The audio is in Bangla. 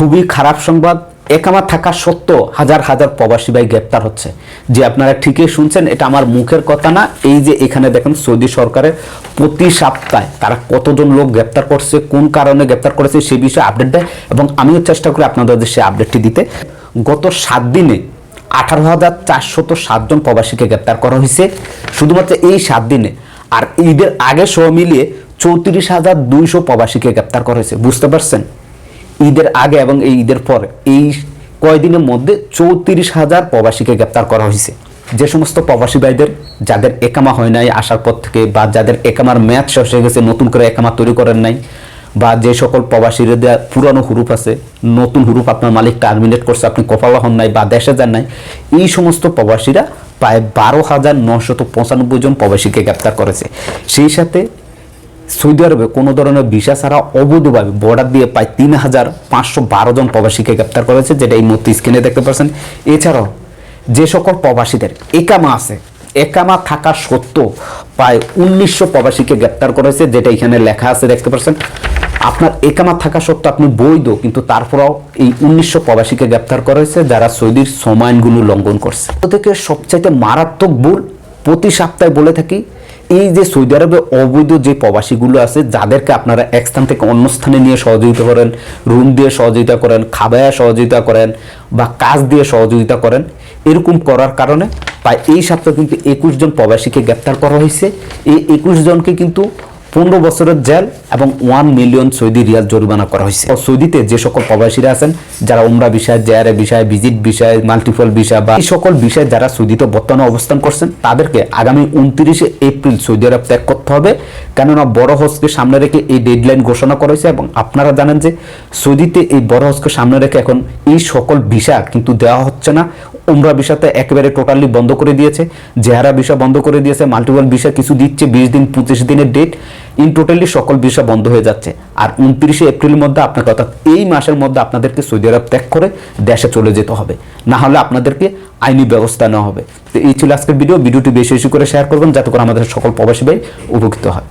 খুবই খারাপ সংবাদ। একামা থাকা সত্ত্বেও হাজার হাজার প্রবাসী ভাই গ্রেপ্তার হচ্ছে। যে আপনারা ঠিকই শুনছেন, এটা আমার মুখের কথা না। এই যে এখানে দেখেন সৌদি সরকারের প্রতি সপ্তাহে তারা কতজন লোক গ্রেপ্তার করছে, কোন কারণে গ্রেপ্তার করেছে সে বিষয়ে আপডেট দেয় এবং আমিও চেষ্টা করি আপনাদের সে আপডেটটি দিতে। গত সাত দিনে আঠারো হাজার চারশত সাতজন প্রবাসীকে গ্রেপ্তার করা হয়েছে। শুধুমাত্র এই সাত দিনে। আর ঈদের আগে সহ মিলিয়ে চৌত্রিশ হাজার দুইশো প্রবাসীকে গ্রেপ্তার করা হয়েছে। বুঝতে পারছেন? ঈদের আগে এবং এই ঈদের পর। এই কয়দিনের মধ্যে চৌত্রিশ হাজার প্রবাসীকে গ্রেপ্তার করা হয়েছে। যে সমস্ত প্রবাসী ভাইদের, যাদের একামা হয় নাই আসার পর থেকে বা যাদের একামার ম্যাচ শেষ হয়ে গেছে, নতুন করে একামা তৈরি করেন নাই, বা যে সকল প্রবাসীর দেওয়া পুরানো হুরুপ আছে, নতুন হুরুপ আপনার মালিক টার্মিনেট করছে, আপনি কপালা হন নাই বা দেশে যান নাই, এই সমস্ত প্রবাসীরা প্রায় বারো হাজার নশত পঁচানব্বই জন প্রবাসীকে গ্রেপ্তার করেছে। সেই সাথে সৌদি আরবে কোনো ধরনের ভিসা ছাড়া অবৈধভাবে বর্ডার দিয়ে প্রায় তিন হাজার পাঁচশো বারো জন প্রবাসীকে গ্রেপ্তার করেছে, যেটা এই মুহূর্তে স্ক্রিনে দেখতে পাচ্ছেন। এছাড়াও যে সকল প্রবাসীদের একামা আছে, একামা থাকা সত্ত্বেও প্রায় উনিশশো প্রবাসীকে গ্রেপ্তার করেছে, যেটা এখানে লেখা আছে, দেখতে পাচ্ছেন। আপনার একামা থাকা সত্ত্বেও আপনি বৈধ, কিন্তু তারপরেও এই উনিশশো প্রবাসীকে গ্রেপ্তার করেছে, যারা সৌদির সমায়নগুলো লঙ্ঘন করছে। থেকে সবচাইতে মারাত্মক ভুল প্রতি সপ্তাহে বলে থাকি এই যে সৌদি আরবে অবৈধ যে প্রবাসীগুলো আছে, যাদেরকে আপনারা এক স্থান থেকে অন্য স্থানে নিয়ে সহযোগিতা করেন, রুম দিয়ে সহযোগিতা করেন খাবায় সহযোগিতা করেন বা কাজ দিয়ে সহযোগিতা করেন, এরকম করার কারণে প্রায় এই সপ্তাহে কিন্তু একুশ জন প্রবাসীকে গ্রেপ্তার করা হয়েছে। এই একুশ জনকে কিন্তু পনেরো বছরের জেল এবং ওয়ান মিলিয়ন সৌদি রিয়াল জরিমানা করা হয়েছে। সৌদিতে যে সকল প্রবাসীরা আছেন, যারা উমরা বিষয় জেয়ারে বিষয়, ভিজিট বিষয় মাল্টিপল বিষয় বা এই সকল বিষয়ে যারা সৌদিতে বর্তমানে অবস্থান করছেন, তাদেরকে আগামী উনত্রিশে এপ্রিল সৌদি আরব ত্যাগ করতে হবে। কেননা বড় হজকে সামনে রেখে এই ডেডলাইন ঘোষণা করা হয়েছে এবং আপনারা জানেন যে সৌদিতে এই বড় হজকে সামনে রেখে এখন এই সকল ভিসা কিন্তু দেওয়া হচ্ছে না। উমরা বিষাতে একেবারে টোটালি বন্ধ করে দিয়েছে। জেহারা বিষয় বন্ধ করে দিয়েছে, মাল্টিপল বিষয় কিছু দিচ্ছে, বিশ দিন, পঁচিশ দিনের ডেট ইন টোটালি সকল বিষয় বন্ধ হয়ে যাচ্ছে। আর উনত্রিশে এপ্রিলের মধ্যে আপনাকে অর্থাৎ এই মাসের মধ্যে আপনাদেরকে সৌদি আরব ত্যাগ করে দেশে চলে যেতে হবে। না হলে আপনাদেরকে আইনি ব্যবস্থা নেওয়া হবে। তো এই ছিল আজকের ভিডিও ভিডিওটি বেশি বেশি করে শেয়ার করবেন, যাতে করে আমাদের সকল প্রবাসী ভাই উপকৃত হয়।